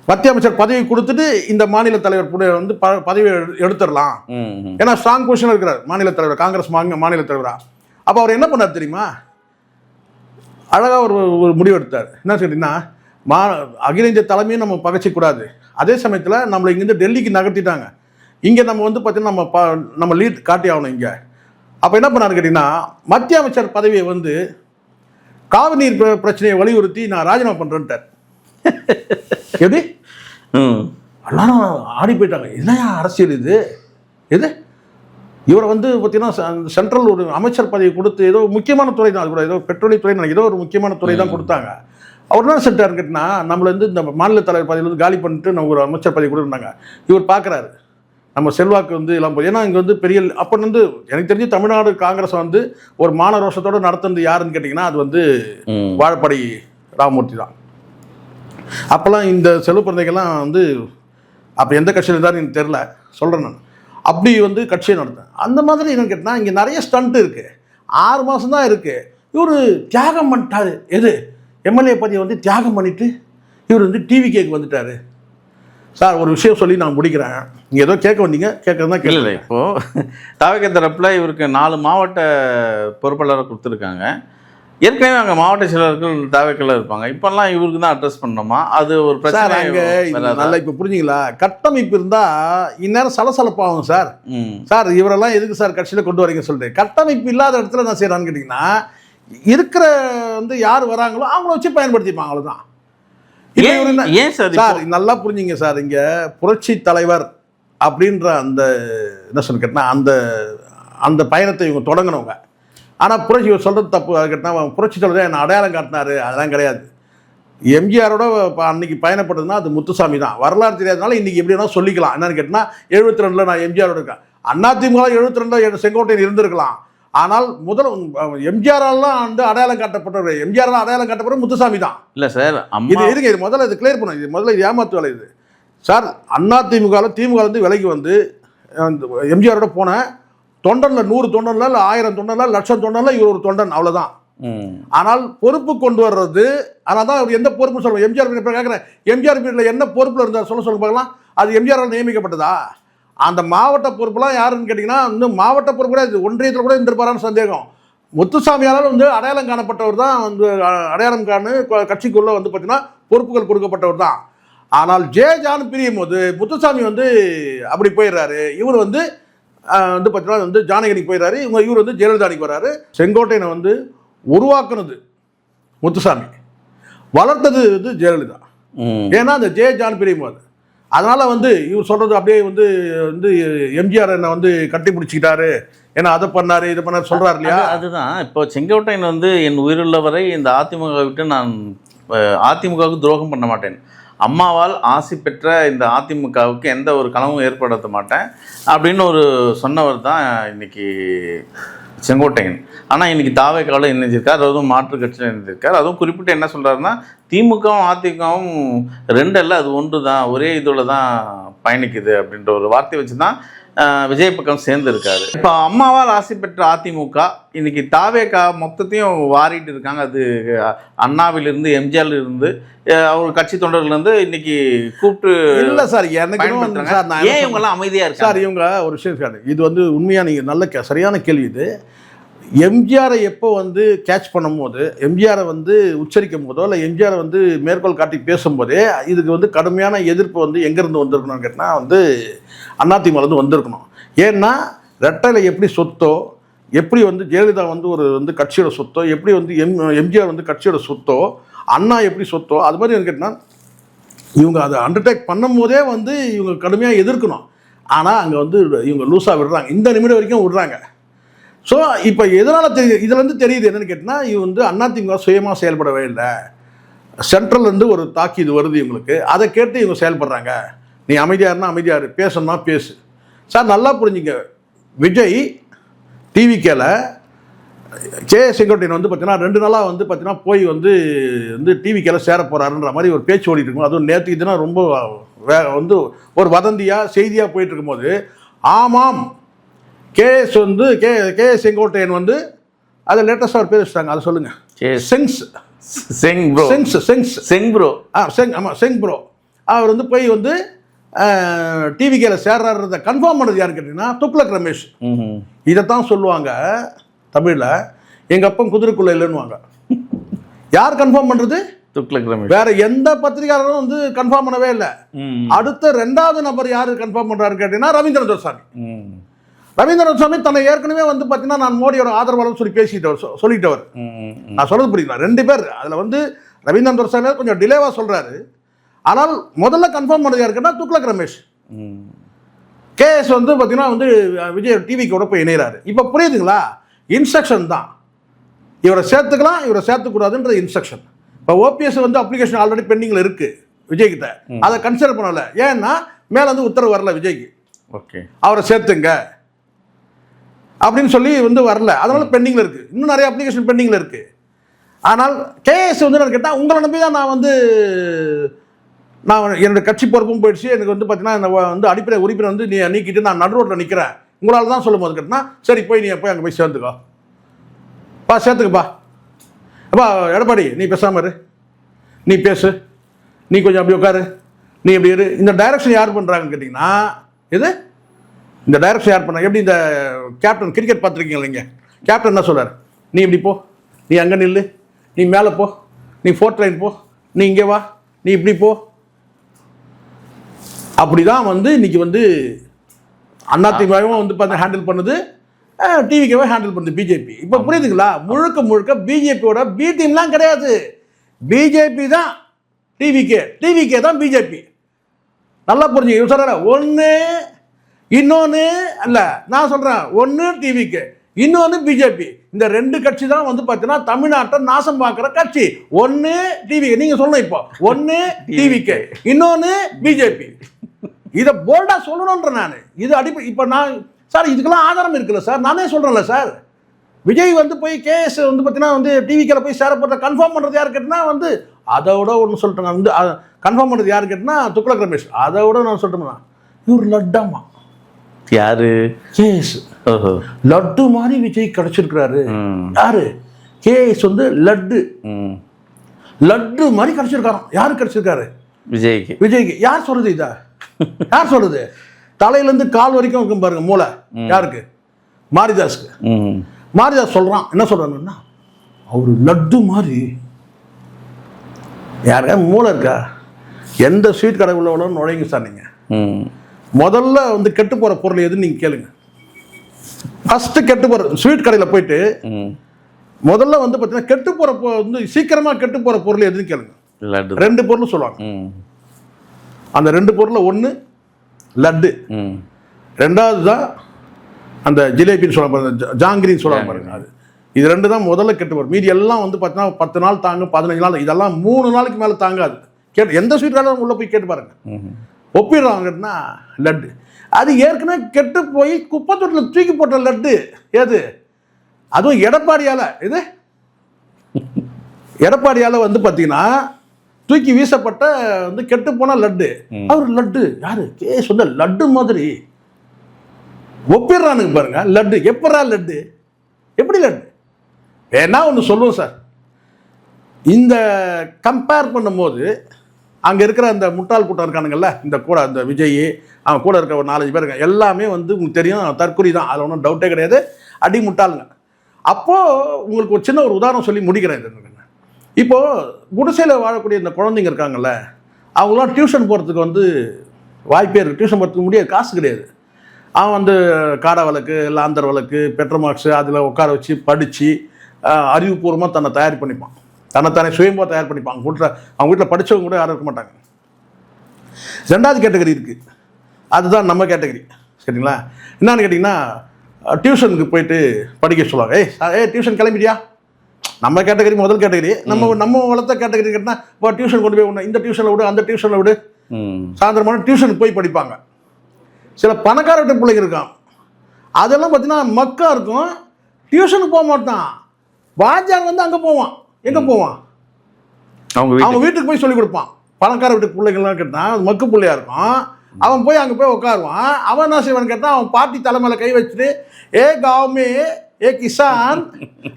Speaker 1: மத்திய அமைச்சர் பதவி கொடுத்துட்டு இந்த மாநில தலைவர் வந்து பதவி எடு- எடுத்துடலாம். ஏன்னா ஸ்ட்ராங் பொசிஷன் இருக்கிறார் மாநில தலைவர் காங்கிரஸ் மாநில தலைவரா. அப்போ அவர் என்ன பண்ணார் தெரியுமா? அழகாக ஒரு ஒரு முடிவு எடுத்தார். என்ன கேட்டிங்கன்னா மா அகில இந்திய தலைமையும் நம்ம பகைச்சிக்கூடாது. அதே சமயத்தில் நம்மளை இங்கேருந்து டெல்லிக்கு நகர்த்திட்டாங்க. இங்கே நம்ம வந்து பார்த்தீங்கன்னா நம்ம ப நம்ம லீட் காட்டி ஆகணும் இங்கே. அப்போ என்ன பண்ணாரு கேட்டிங்கன்னா மத்திய அமைச்சர் பதவியை வந்து காவிரி பிரச்சனையை வலியுறுத்தி நான் ராஜினாமா பண்ணுறேன்ட்டார் எப்படி?
Speaker 2: ம்.
Speaker 1: எல்லாரும் ஆடி போயிட்டாங்க. என்னையா அரசியல் இது? எது? இவரை வந்து பார்த்தீங்கன்னா சென்ட்ரல் ஒரு அமைச்சர் பதவி கொடுத்து ஏதோ முக்கியமான துறை தான். அது கூட ஏதோ பெட்ரோலியத்துறை ஏதோ ஒரு முக்கியமான துறை தான் கொடுத்தாங்க. அவர் என்ன செஞ்சார் கேட்டினா நம்மள வந்து இந்த மாநில தலைவர் பதவியில் வந்து காலி பண்ணிட்டு நம்ம ஒரு அமைச்சர் பதவி கொடுத்துருந்தாங்க. இவர் பார்க்குறாரு. நம்ம செல்வாக்கு வந்து எல்லாம் போய் ஏன்னா இங்கே வந்து பெரிய அப்போ வந்து எனக்கு தெரிஞ்சு தமிழ்நாடு காங்கிரஸ் வந்து ஒரு மான ரோஷத்தோடு நடத்துனது யாருன்னு கேட்டிங்கன்னா அது வந்து வாழப்படி ராமமூர்த்தி தான். அப்போல்லாம் இந்த செல்வ பிறந்தைகள்லாம் வந்து அப்போ எந்த கட்சியில் இருந்தாலும் எனக்கு தெரில சொல்கிறேன் நான். அப்படி வந்து கட்சியை நடத்தேன் அந்த மாதிரி என்னன்னு கேட்டால் இங்கே நிறைய ஸ்டண்ட் இருக்குது ஆறு மாதம் தான் இருக்குது இவர் தியாகம் பண்ணிட்டாரு. எது? எம்எல்ஏ பதவியை வந்து தியாகம் பண்ணிட்டு இவர் வந்து டிவி கேக்கு வந்துட்டாரு. சார் ஒரு விஷயம் சொல்லி நான் முடிக்கிறேன். நீங்கள் ஏதோ கேட்க வந்தீங்க கேட்கறது கேள்வி
Speaker 2: இப்போ தாவக தரப்புல இவருக்கு நாலு மாவட்ட பொறுப்பாளரை கொடுத்துருக்காங்க. ஏற்கனவே அங்கே மாவட்ட செயலர்கள் தாவக்கில் இருப்பாங்க. இப்போல்லாம் இவருக்கு தான் அட்ரஸ் பண்ணணுமா? அது ஒரு பிரச்சனை
Speaker 1: அங்கே? நல்லா இப்போ புரிஞ்சுங்களா? கட்டமைப்பு இருந்தால் இந்நேரம் சலசலப்பாகும் சார். சார் இவரெல்லாம் எதுக்கு சார் கட்சியில் கொண்டு வரீங்க சொல்லிட்டு. கட்டமைப்பு இல்லாத இடத்துல நான் செய்கிறான்னு கேட்டிங்கன்னா இருக்கிற வந்து யார் வராங்களோ அவங்கள வச்சு பயன்படுத்திப்பாங்க அவ்வளோதான்
Speaker 2: ஏன் சார்
Speaker 1: சார் நல்லா புரிஞ்சுங்க சார். இங்கே புரட்சி தலைவர் அப்படின்ற அந்த என்ன சொல்ல கேட்டால் அந்த அந்த பயணத்தை இவங்க தொடங்கினவங்க. ஆனால் புரட்சி இவர் சொல்கிறது தப்பு. அது கேட்டால் புரட்சி தலைவர் என்ன அடையாளம் காட்டினாரு? அதெல்லாம் கிடையாது. எம்ஜிஆரோட அன்னைக்கு பயணப்பட்டதுன்னா அது முத்துசாமி தான். வரலாறு தெரியாதனால இன்னைக்கு எப்படி வேணால் சொல்லிக்கலாம். என்னன்னு கேட்டால் எழுபத்தி ரெண்டில் நான் எம்ஜிஆரோட இருக்கேன். அதிமுக எழுபத்தி ரெண்டில் செங்கோட்டையன் இருந்திருக்கலாம். ஆனால் முதல் எம்ஜிஆரெல்லாம் வந்து அடையாளம் காட்டப்பட்டவர் எம்ஜிஆர் அடையாளம் காட்டப்பட்டவர் முத்துசாமி தான்.
Speaker 2: இல்லை சார்
Speaker 1: இது இருங்க இது முதல்ல இது கிளியர் பண்ணும் இது முதல்ல இது ஏமாத்து வேலை இது. சார் அண்ணா திமுக திமுக வந்து விலைக்கு வந்து எம்ஜிஆரோட போன தொண்டன்ல நூறு தொண்டன்ல இல்லை ஆயிரம் தொண்டன்ல லட்சம் தொண்டன்ல இவர் ஒரு தொண்டன் அவ்வளவுதான்.
Speaker 2: ம்.
Speaker 1: ஆனால் பொறுப்பு கொண்டு வர்றது ஆனால் தான் அவர் எந்த பொறுப்பு சொல்லுவோம் எம்ஜிஆர் இப்போ கேட்குறேன் எம்ஜிஆர் பீரியடில் என்ன பொறுப்பில் இருந்தார் சொல்ல சொல்ல பார்க்கலாம். அது எம்ஜிஆரால் நியமிக்கப்பட்டதா? அந்த மாவட்ட பொறுப்புலாம் யாருன்னு கேட்டிங்கன்னா இன்னும் மாவட்ட பொறுப்பு கூட ஒன்றியத்தில் கூட இருந்திருப்பாரான்னு சந்தேகம். முத்துசாமியால் வந்து அடையாளம் காணப்பட்டவர் தான் வந்து அடையாளம் காணு கட்சிக்குள்ளே வந்து பார்த்தீங்கன்னா பொறுப்புகள் கொடுக்கப்பட்டவர் தான். ஆனால் ஜே ஜான் பிரியும் போது முத்துசாமி வந்து அப்படி போயிடுறாரு. இவர் வந்து வந்து பார்த்தீங்கன்னா வந்து ஜானகிரிக்கு போயிடுறாரு இவங்க இவர் வந்து ஜெயலலிதானிக்கு வர்றாரு செங்கோட்டையனை வந்து உருவாக்குனது முத்துசாமி. வளர்த்தது வந்து ஜெயலலிதா. ஏன்னா அந்த ஜே ஜான் பிரியும் போது அதனால் வந்து இவர் சொல்கிறது அப்படியே வந்து வந்து எம்ஜிஆர் என்னை வந்து கட்டி பிடிச்சிக்கிட்டாரு ஏன்னா அதை பண்ணாரு இதை பண்ணாரு சொல்கிறாரு இல்லையா?
Speaker 2: அது- அதுதான். இப்போ செங்கோட்டையன் வந்து என் உயிருள்ள வரை இந்த அதிமுக விட்டு நான் அதிமுகவுக்கு துரோகம் பண்ண மாட்டேன். அம்மாவால் ஆசி பெற்ற இந்த அதிமுகவுக்கு எந்த ஒரு கனவும் ஏற்படுத்த மாட்டேன் அப்படின்னு ஒரு சொன்னவர் தான் இன்னைக்கு செங்கோட்டையன். ஆனால் இன்றைக்கி தாவேக்காவில் இணைஞ்சிருக்கார் அதுவும் மாற்று கட்சியில் இணைஞ்சிருக்கார். அதுவும் குறிப்பிட்டு என்ன சொல்கிறாருன்னா திமுகவும் அதிமுகவும் ரெண்டு அல்ல அது ஒன்று தான் ஒரே இதில் தான் பயணிக்குது அப்படின்ற ஒரு வார்த்தை வச்சு தான் விஜய் பக்கம் சேர்ந்துருக்காரு. இப்போ அம்மாவால் ஆசை பெற்ற அதிமுக இன்னைக்கு தாவேக்கா மொத்தத்தையும் வாரிட்டு இருக்காங்க. அது அண்ணாவிலிருந்து எம்ஜிஆர்ல இருந்து அவங்க கட்சி தொண்டர்லேருந்து இன்னைக்கு கூப்பிட்டு
Speaker 1: இல்லை சார் எனக்கு சார் நான்
Speaker 2: ஏன் இவங்கெல்லாம் அமைதியா
Speaker 1: சார்
Speaker 2: இருக்காங்க?
Speaker 1: இவங்க ஒரு விஷயம் சார் இது வந்து உண்மையாக நீங்கள் நல்ல சரியான கேள்வி இது. எம்ஜிஆரை எப்போ வந்து கேட்ச் பண்ணும்போது எம்ஜிஆரை வந்து உச்சரிக்கும் போதோ இல்லை எம்ஜிஆரை வந்து மேற்கோள் காட்டி பேசும்போதே இதுக்கு வந்து கடுமையான எதிர்ப்பு வந்து எங்கேருந்து வந்திருக்கணும்னு கேட்டால் வந்து அதிமுகலேருந்து வந்திருக்கணும். ஏன்னா ரெட்டையில் எப்படி சொத்தோ எப்படி வந்து ஜெயலலிதா வந்து ஒரு வந்து கட்சியோட சொத்தோ எப்படி வந்து எம் எம்ஜிஆர் வந்து கட்சியோட சொத்தோ அண்ணா எப்படி சொத்தோ அது மாதிரி எனக்கு கேட்டால் இவங்க அதை அண்டர்டேக் பண்ணும் போதே வந்து இவங்க கடுமையாக எதிர்க்கணும். ஆனால் அங்கே வந்து இவங்க லூஸாக விடுறாங்க. இந்த நிமிடம் வரைக்கும் விடுறாங்க. ஸோ இப்போ எதனால் தெரியுது? இதுலேருந்து தெரியுது என்னென்னு கேட்டால் இவங்க வந்து அதிமுக சுயமாக செயல்படவே இல்லை. சென்ட்ரல்லேருந்து ஒரு ஒரு தாக்கீது வருது இவங்களுக்கு. அதை கேட்டு இவங்க செயல்படுறாங்க. நீ அமைதியாருன்னா அமைதியாரு பேசணும்னா பேசு. சார் நல்லா புரிஞ்சுங்க. விஜய் டிவிக்கேல கே செங்கோட்டையன் வந்து பார்த்தீங்கன்னா ரெண்டு நாளாக வந்து பார்த்தீங்கன்னா போய் வந்து வந்து டிவிக்கேல சேர போகிறாருன்ற மாதிரி ஒரு பேச்சு ஓடிட்டு இருக்கும் அதுவும் நேற்று இதுனா ரொம்ப வே வந்து ஒரு வதந்தியாக செய்தியாக போயிட்டு இருக்கும்போது ஆமாம் கேஎஸ் வந்து கே கே செங்கோட்டையன் வந்து அதை லேட்டஸ்டாக ஒரு பேர் வச்சுட்டாங்க. அதை சொல்லுங்கள். செங்ஸ்.
Speaker 2: செங் ப்ரோ
Speaker 1: செங்ஸ் செங்ஸ்.
Speaker 2: செங் ப்ரோ
Speaker 1: ஆ செங் ஆமாம் செங் ப்ரோ அவர் வந்து போய் வந்து டிவிக்கேல சேர்றாருன்றத கன்ஃபார்ம் பண்ணது யாருன்னு கேட்டிங்கன்னா துக்ளக் ரமேஷ். இதைத்தான் சொல்லுவாங்க தமிழில். எங்கள் அப்பன் குதிரைக்குள்ளே இல்லைன்னுவாங்க. யார் கன்ஃபார்ம் பண்ணுறது
Speaker 2: துக்ளக் ரமேஷ்.
Speaker 1: வேற எந்த பத்திரிகையாளரும் வந்து கன்ஃபார்ம் பண்ணவே இல்லை. அடுத்த ரெண்டாவது நபர் யாரு கன்ஃபார்ம் பண்றாரு கேட்டீங்கன்னா ரவீந்திரன் துரைசாமி
Speaker 2: ம்
Speaker 1: ரவீந்திரன் சுவாமி தன்னை ஏற்கனவே வந்து பார்த்தீங்கன்னா நான் மோடியோட ஆதரவாளர் சொல்லி பேசிட்டவர் சொல்லிட்டவர். நான் சொல்றது புரியுங்களா ரெண்டு பேர். அதில் வந்து ரவீந்திரன் துரைசாமி கொஞ்சம் டிலேவா சொல்றாரு. ஆனால் முதல்ல கன்ஃபார்ம் பண்ணது யாருக்குன்னா துக்ளக் ரமேஷ்.
Speaker 2: ம்.
Speaker 1: கேஎஸ் வந்து பார்த்தீங்கன்னா வந்து விஜய் டிவிக்கோட போய் இணைகிறாரு இப்போ புரியுதுங்களா? இன்ஸ்ட்ரக்ஷன் தான். இவரை சேர்த்துக்கலாம் இவரை சேர்த்துக்கூடாதுன்றது இன்ஸ்ட்ரக்ஷன் இப்போ ஓபிஎஸ் வந்து அப்ளிகேஷன் ஆல்ரெடி பெண்டிங்கில் இருக்கு விஜய் கிட்ட. அதை கன்சிடர் பண்ணல. ஏன்னா மேல வந்து உத்தரவு வரல விஜய்க்கு.
Speaker 2: ஓகே.
Speaker 1: அவரை சேர்த்துங்க. அப்படின்னு சொல்லி வந்து வரல. அதனால பெண்டிங்கில் இருக்குது இன்னும் நிறைய அப்ளிகேஷன் பெண்டிங்கில் இருக்குது ஆனால் கேஎஸ் வந்து நான் கேட்டால் உங்களை நம்பி தான் நான் வந்து நான் என்னோடய கட்சி பொறுப்பும் போயிடுச்சு. எனக்கு வந்து பார்த்தீங்கன்னா இந்த வந்து அடிப்படை உறுப்பினர் வந்து நீ நீக்கிட்டு நான் நடுரோட்டில் நிற்கிறேன் உங்களால் தான் சொல்லும் போது கேட்டினா சரி போய் நீ போய் அங்கே போய் சேர்ந்துக்கோ. பா சேர்த்துக்கப்பா. அப்பா எடப்பாடி நீ பேசாமல் இரு. நீ பேசு. நீ கொஞ்சம் அப்படி உட்காரு. நீ இப்படி இரு. இந்த டைரக்ஷன் யார் பண்ணுறாங்கன்னு கேட்டிங்கன்னா எது? இந்த டைரக்ஷன் யார் பண்ண எப்படி இந்த கேப்டன் கிரிக்கெட் பார்த்துருக்கீங்க இல்லைங்க? கேப்டன் என்ன சொல்றார் நீ இப்படி போ. நீ அங்கே நில்லு. நீ மேலே போ. நீ ஃபோர்த் லைன் போ. நீ இங்கே வா. நீ இப்படி போ. அப்படி தான் வந்து இன்னைக்கு வந்து அதிமுகவும் வந்து பார்த்து ஹேண்டில் பண்ணுது. டிவிக்கவே ஹேண்டில் பண்ணுது பிஜேபி இப்போ புரியுதுங்களா? முழுக்க முழுக்க பிஜேபியோட பி டீம்லாம் கிடையாது. பிஜேபி தான் டிவிகே டிவிகே தான் பிஜேபி நல்லா புரிஞ்சுங்க. சொல்கிற ஒன்று இன்னொன்று அல்ல நான் சொல்கிறேன் ஒன்று டிவிக்கு இன்னொன்று பிஜேபி இந்த ரெண்டு கட்சி தான் வந்து பார்த்தீங்கன்னா தமிழ்நாட்டை நாசம் பார்க்குற கட்சி. ஒன்று டிவிக்கு நீங்கள் சொல்லணும் இப்போ. ஒன்று டிவிக்கு இன்னொன்று பிஜேபி இதை போல்டாக சொல்லணுன்ற நான். இது அடிப்படை இப்போ நான் சார் இதுக்கெல்லாம் ஆதாரம் இருக்குல்ல சார்? நானே சொல்கிறேன்ல சார். விஜய் வந்து போய் கேஎஸ் வந்து பார்த்தீங்கன்னா வந்து டிவிக்கில் போய் சேரப்பட்ட கன்ஃபார்ம் பண்ணுறது யார் கேட்டினா வந்து அதை விட ஒன்று சொல்லிட்டேன் வந்து கன்ஃபார்ம் பண்ணுறது யார் கேட்டினா துக்ளக் ரமேஷ். அதை விட நான் சொல்லிட்டேன்னா இவர் லட்டாமா.
Speaker 2: யாரு?
Speaker 1: கேஎஸ் லட்டு மாதிரி விஜய் கிடைச்சிருக்கிறாரு. யாரு? கேஎஸ் வந்து லட்டு. லட்டு மாதிரி கிடைச்சிருக்காராம். யாரு கிடைச்சிருக்காரு?
Speaker 2: விஜய்க்கு.
Speaker 1: விஜய்க்கு. யார் சொல்றது இதா? யார் சொல்றது தலையிலேருந்து கால் வரைக்கும் இருக்கும் பாருங்க மூளை. யாருக்கு? மாரிதாஸ்க்கு. மாரிதாஸ் சொல்றான். என்ன சொல்றான்னா அவர் லட்டு மாதிரி. யாருக்கா மூளை இருக்கா? எந்த ஸ்வீட் கடை உள்ளவளோ நுழைங்க சார் நீங்க.
Speaker 2: ம்.
Speaker 1: முதல்ல வந்து கெட்டு போற பொருள் எதுன்னு நீங்க கேளுங்க. ஃபர்ஸ்ட் கெட்டு போற ஸ்வீட் கடையில் போயிட்டு முதல்ல வந்து பார்த்தீங்கன்னா கெட்டு போற பொ- வந்து சீக்கிரமா கெட்டு போற பொருள் எதுன்னு கேளுங்க. ரெண்டு பொருள் சொல்லுவாங்க. அந்த ரெண்டு பொருளில் ஒன்று லட்டு.
Speaker 2: ம்.
Speaker 1: ரெண்டாவது தான் அந்த ஜிலேபின்னு சொல்ல பாருங்க ஜாங்கிரின்னு சொல்ல பாருங்க அது. இது ரெண்டு தான் முதல்ல கெட்டு வரும் மீதி எல்லாம் வந்து பார்த்தீங்கன்னா பத்து நாள் தாங்கும் பதினஞ்சு நாள் இதெல்லாம் மூணு நாளைக்கு மேலே தாங்காது. கேட்டு எந்த ஸ்வீட் கடையில் உள்ள போய் கேட்டு பாருங்க. ஒப்பிடுறாங்கன்னா லட்டு. அது ஏற்கனவே கெட்டு போய் குப்பை தொட்டில் தூக்கி போட்ட லட்டு. ஏது அதுவும் எடப்பாடியால். இது எடப்பாடியால் வந்து பார்த்தீங்கன்னா தூக்கி வீசப்பட்ட வந்து கெட்டு போன லட்டு. அவர் லட்டு. யாரு? கேஸ் வந்து லட்டு மாதிரி. ஒப்பிடுறானுங்க பாருங்க. லட்டு. எப்படா லட்டு? எப்படி லட்டு? வேணா ஒன்று சொல்லுவோம் சார். இந்த கம்பேர் பண்ணும்போது அங்கே இருக்கிற அந்த முட்டாள் கூட்டம் இருக்கானுங்கல்ல இந்த கூட அந்த விஜய் அவன் கூட இருக்க ஒரு நாலஞ்சு பேர் இருக்காங்க. எல்லாமே வந்து உங்களுக்கு தெரியும் தற்கொலை தான். அதில் ஒன்றும் டவுட்டே கிடையாது. அடி முட்டாளுங்க. அப்போது உங்களுக்கு ஒரு சின்ன ஒரு உதாரணம் சொல்லி முடிக்கிறேன் இது இப்போது குடிசையில் வாழக்கூடிய இந்த குழந்தைங்க இருக்காங்கல்ல அவங்களாம் டியூஷன் போகிறதுக்கு வந்து வாய்ப்பே இருக்குது டியூஷன் போகிறதுக்கு முடியாது காசு கிடையாது. அவன் வந்து காடை வழக்கு லாந்தர் வழக்கு பெட்ரோமார்க்ஸு அதில் உட்கார வச்சு படித்து அறிவுபூர்வமாக தன்னை தயார் பண்ணிப்பான். தன்னைத்தானே சுயமாக தயார் பண்ணிப்பான் அவங்க வீட்டில் அவங்க வீட்டில் படித்தவங்க கூட யாரும் இருக்க மாட்டாங்க. ரெண்டாவது கேட்டகரி இருக்குது அதுதான் நம்ம கேட்டகரி. சரிங்களா? என்னன்னு கேட்டிங்கன்னா டியூஷனுக்கு போயிட்டு படிக்க சொல்லுவாங்க. ஏய் ஏய் டியூஷன் கிளம்பிட்டியா? நம்ம கேட்டகரி முதல் கேட்டகரி. நம்ம நம்ம வளர்த்த கேட்டகரி கேட்டால் இப்போ டியூஷன் கொண்டு போய் விடணும் இந்த டியூஷனில் விடு அந்த டியூஷனில் விடு. சாயந்தரமான டியூஷனுக்கு போய் படிப்பாங்க. சில பணக்கார வீட்டு பிள்ளைங்க இருக்கான். அதெல்லாம் பார்த்தீங்கன்னா மக்கா இருக்கும். டியூஷனுக்கு போக மாட்டான். வாத்தியார் வந்து அங்கே போவான். எங்கே போவான்?
Speaker 2: அவங்க
Speaker 1: அவன்
Speaker 2: வீட்டுக்கு
Speaker 1: வீட்டுக்கு போய் சொல்லி கொடுப்பான். பணக்கார வீட்டு பிள்ளைங்கள்லாம் கேட்டான் மக்கு பிள்ளையா இருக்கும். அவன் போய் அங்கே போய் உட்காருவான். அவன் என்ன செய்வான்னு கேட்டான் அவன் பாட்டி தலைமையில கை வச்சுட்டு ஏ காவுமே ஏ கிசான்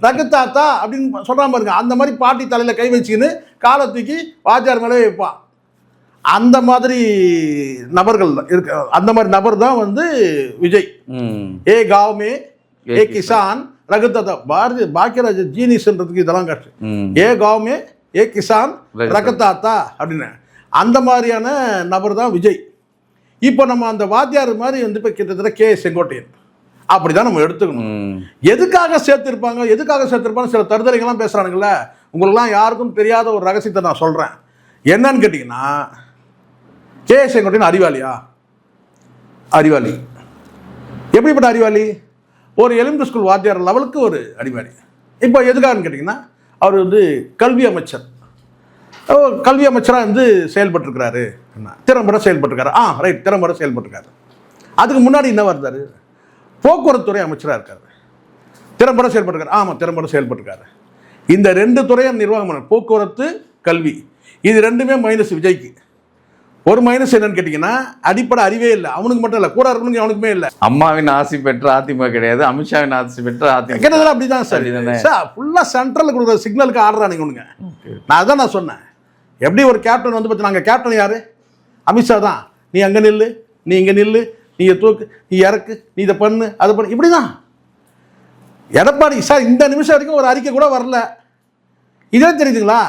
Speaker 1: ரகு தாத்தா அப்படின்னு சொல்கிறான் பாருங்க. அந்த மாதிரி பாட்டி தலையில் கை வச்சுக்கின்னு காலை தூக்கி வாத்தியார் மேலே வைப்பான். அந்த மாதிரி நபர்கள் இருக்கு அந்த மாதிரி நபர் தான் வந்து விஜய். ஏ காவுமே
Speaker 2: ஏ
Speaker 1: கிசான் ரகத்ததா பாரதி பாக்கியராஜ ஜீனிஸ்ன்றதுக்கு இதெல்லாம்
Speaker 2: கஷ்டம்
Speaker 1: ஏ கவுமே ஏ கிசான் ரகத்தாத்தா அப்படின்னு. அந்த மாதிரியான நபர் தான் விஜய். இப்போ நம்ம அந்த வாத்தியார் மாதிரி வந்து இப்போ கிட்டத்தட்ட கே செங்கோட்டையன். அப்படி தான் நம்ம எடுத்துக்கணும். எதுக்காக சேர்த்துருப்பாங்க எதுக்காக சேர்த்துருப்பாங்க சில தருதலைகள்லாம் பேசுகிறானுங்கள உங்களுக்குலாம் யாருக்கும் தெரியாத ஒரு ரகசியத்தை நான் சொல்கிறேன் என்னன்னு கேட்டிங்கன்னா கே செங்கோட்டையன் அறிவாளியா? அறிவாளி. எப்படிப்பட்ட அறிவாளி? ஒரு எலிமெண்ட்ரி ஸ்கூல் வாத்தியார் லெவலுக்கு ஒரு அறிவாளி இப்போ எதுக்காகன்னு கேட்டிங்கன்னா அவர் வந்து கல்வி அமைச்சர். கல்வி அமைச்சராக வந்து செயல்பட்டுருக்கிறாரு திறம்பட செயல்பட்டுருக்காரு. ஆ ரைட் திறம்பட செயல்பட்டுருக்காரு. அதுக்கு முன்னாடி என்ன இருந்தார் போக்குவரத்துறை அமைச்சராக இருக்கார். திறம்பட செயல்பட்டுருக்காரு. ஆமாம் திறம்பட செயல்பட்டுருக்காரு. இந்த ரெண்டு துறையும் நிர்வாகம் போக்குவரத்து கல்வி. இது ரெண்டுமே மைனஸ் விஜய்க்கு. ஒரு மைனஸ் என்னன்னு கேட்டிங்கன்னா அடிப்படை அறிவே இல்லை. அவனுக்கு மட்டும் இல்லை. கூட இருக்கணுங்க அவனுக்குமே இல்லை.
Speaker 2: அம்மாவின் ஆசி பெற்ற அதிமுக கிடையாது. அமித்ஷாவின் ஆசி பெற்ற அதிமுக.
Speaker 1: கிட்டத்தட்ட அப்படிதான் சார்? சார் ஃபுல்லாக சென்ட்ரலில் கொடுக்குற சிக்னலுக்கு ஆடுறானுங்க உனங்க நான் அதான் நான் சொன்னேன். எப்படி ஒரு கேப்டன் வந்து பார்த்து நாங்கள் கேப்டன் யாரு? அமித்ஷா தான். நீ அங்கே நில்லு நீ இங்கே நில்லு நீ தூக்கு நீ இறக்கு நீ இதை பண்ணு அதை பண்ணு. இப்படி தான் எடப்பாடி சார் இந்த நிமிஷம் வரைக்கும் ஒரு அறிக்கை கூட வரல. இதே தெரியுதுங்களா?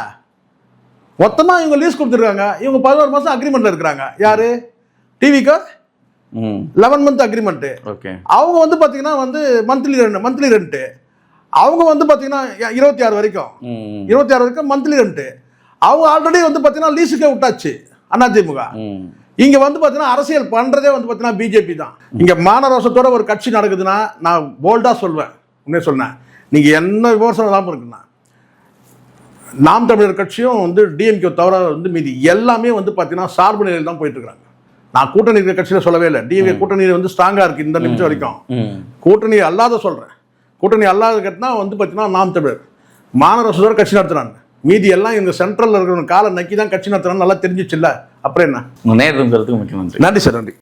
Speaker 1: மொத்தமாக இவங்க லீஸ் கொடுத்துருக்காங்க. இவங்க பதினோரு மாதம் அக்ரிமெண்ட்டில் இருக்கிறாங்க. யாரு? டிவிக்கு லெவன் மந்த் அக்ரிமெண்ட்டு
Speaker 2: ஓகே
Speaker 1: அவங்க வந்து பார்த்தீங்கன்னா வந்து மந்த்லி ரெண்ட் மந்த்லி ரெண்ட்டு அவங்க வந்து பார்த்தீங்கன்னா இருபத்தி ஆறு வரைக்கும். இருபத்தி ஆறு வரைக்கும் மந்த்லி ரெண்ட்டு அவங்க ஆல்ரெடி வந்து பார்த்தீங்கன்னா லீஸுக்கே விட்டாச்சு அதிமுக இங்கே வந்து பார்த்தீங்கன்னா அரசியல் பண்ணுறதே வந்து பார்த்தீங்கன்னா பிஜேபி தான். இங்கே மானரோசத்தோட ஒரு கட்சி நடக்குதுன்னா நான் போல்டாக சொல்வேன். உன்னே சொன்னேன் நீங்கள் என்ன விமர்சனம் இல்லாமல் இருக்குன்னா நாம் தமிழர் கட்சியும் வந்து டிஎம்கே தவிர வந்து மீதி எல்லாமே வந்து பார்த்தீங்கன்னா சார்பு நிலையில் தான் போயிட்டு இருக்காங்க நான் கூட்டணி இருக்கிற கட்சியில் சொல்லவே இல்லை. டிஎம்கே கூட்டணி வந்து ஸ்ட்ராங்காக இருக்குது இந்த நிமிஷம் வரைக்கும். கூட்டணி அல்லாத சொல்கிறேன் கூட்டணி அல்லாத கட்டினா வந்து பார்த்தீங்கன்னா நாம் தமிழர். மாநகர கட்சி நடத்துறாங்க. மீதி எல்லாம் எங்கள் சென்ட்ரலில் இருக்கிற காலை நக்கி தான் கட்சி நடத்துறான்னு நல்லா தெரிஞ்சிச்சுல்ல. அப்புறம் என்ன?
Speaker 2: நேரத்தும் கருத்துக்கு மிக்க நன்றி.
Speaker 1: நன்றி சார் நன்றி.